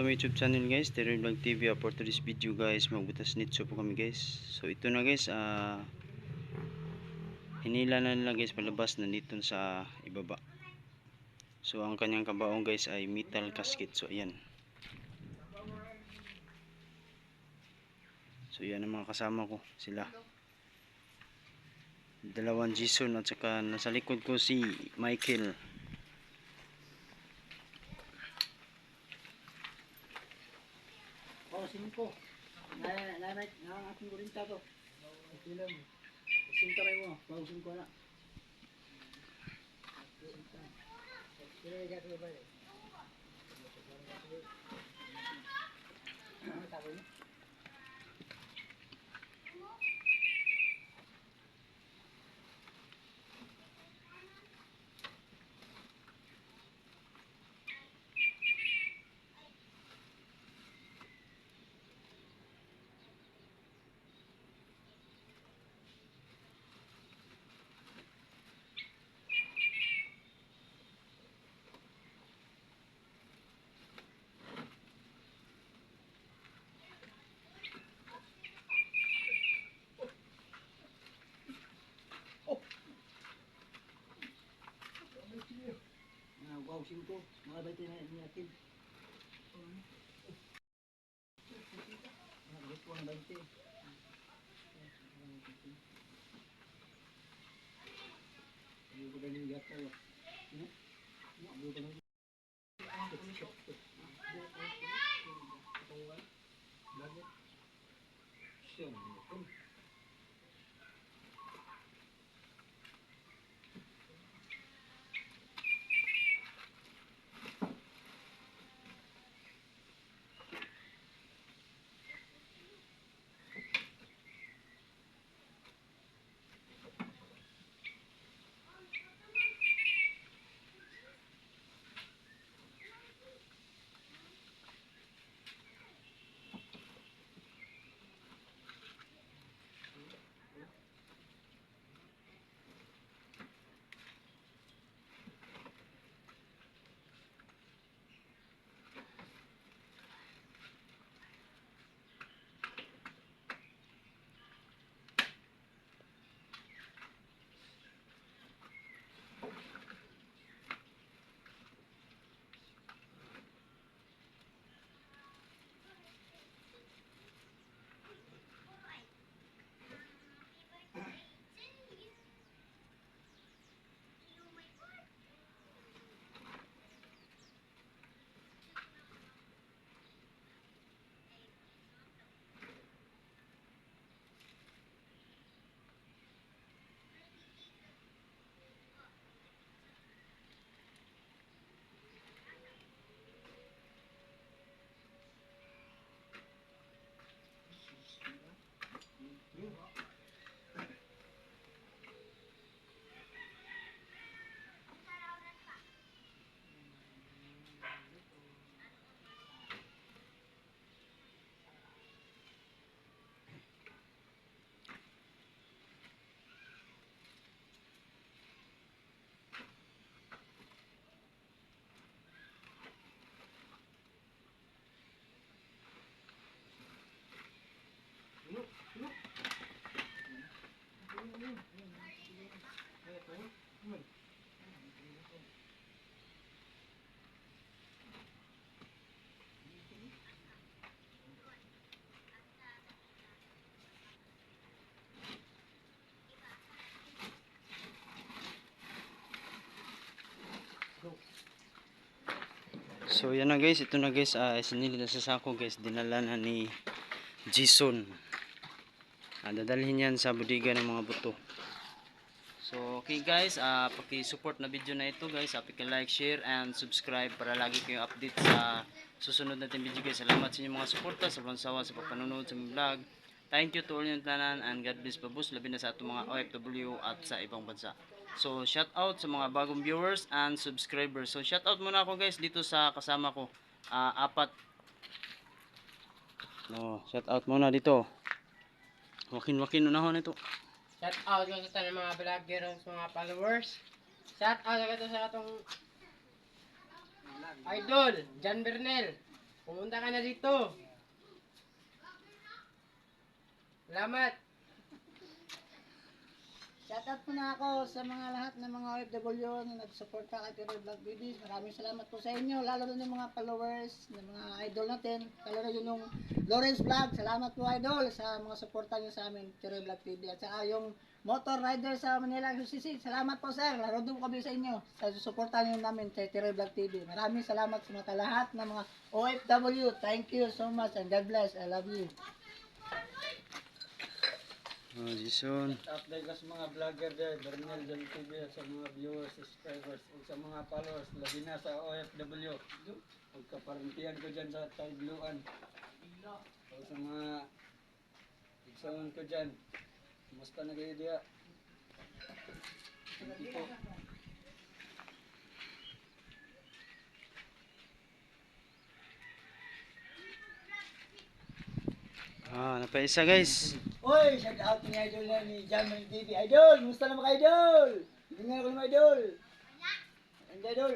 to my YouTube channel guys, Terry Vlog TV. Uh, for today's video guys, magbutas nitso po kami guys. So ito na guys, ah hinila na nila guys palabas na dito sa ibaba. So ang kanyang kabaong guys ay metal casket. So ayan. So yan ang mga kasama ko, sila. Dalawang Jason at saka nasa likod ko si Michael. po. Nanay, nakakasin ko rin tato. Okay lang. Sinta kayo mo. Pausin ko na. Sinta. Sinta? 5, mga 20 na yung akin. Mga gusto ang 20. Hindi ko ganyan gato. Hindi ko ganyan gato. Siya, So yan na guys, ito na guys, ah sinili na sa sako guys, dinala na ni Jason. Ah, dadalhin yan sa budiga ng mga buto. So okay guys, ah paki-support na video na ito guys, ah, paki-like, share and subscribe para lagi kayong update sa susunod natin video guys. Salamat sa inyong mga suporta, sa sawa sa pagpanonood sa vlog. Thank you to all yung tanan and God bless babus, labi na sa atong mga OFW at sa ibang bansa. So, shout out sa mga bagong viewers and subscribers. So, shout out muna ako guys dito sa kasama ko. Ah, apat. No, shout out muna dito. Wakin-wakin unahon ito. Shout out ko sa tanang mga vlogger sa mga followers. Shout out ko sa atong idol, Jan Bernel. Pumunta ka na dito. Salamat. Shoutout po na ako sa mga lahat ng mga OFW na nagsuporta kay Pero Vlog Babies. Maraming salamat po sa inyo, lalo na yung mga followers, ng mga idol natin. Lalo na yun yung Lawrence Vlog. Salamat po idol sa mga suporta niyo sa amin, Pero Vlog TV. At saka yung motor rider sa Manila QCC. Salamat po sir, laro din kami sa inyo sa suporta niyo namin sa Pero Vlog TV. Maraming salamat sa mga lahat ng mga OFW. Thank you so much and God bless. I love you. Oh, Jason. update ka sa mga vlogger there, Bernal Del TV, sa mga viewers, subscribers, o sa mga followers, labi na sa OFW. Pagkaparantiyan ko dyan sa Tagluan. O sa mga igsaman ko dyan. Kumusta na kayo diya? Thank you po. Ah, napaisa guys. Uy, shout out ni idol na ni Jamel TV. Idol, musta na mga idol? Tingnan ako mga idol. Ang idol.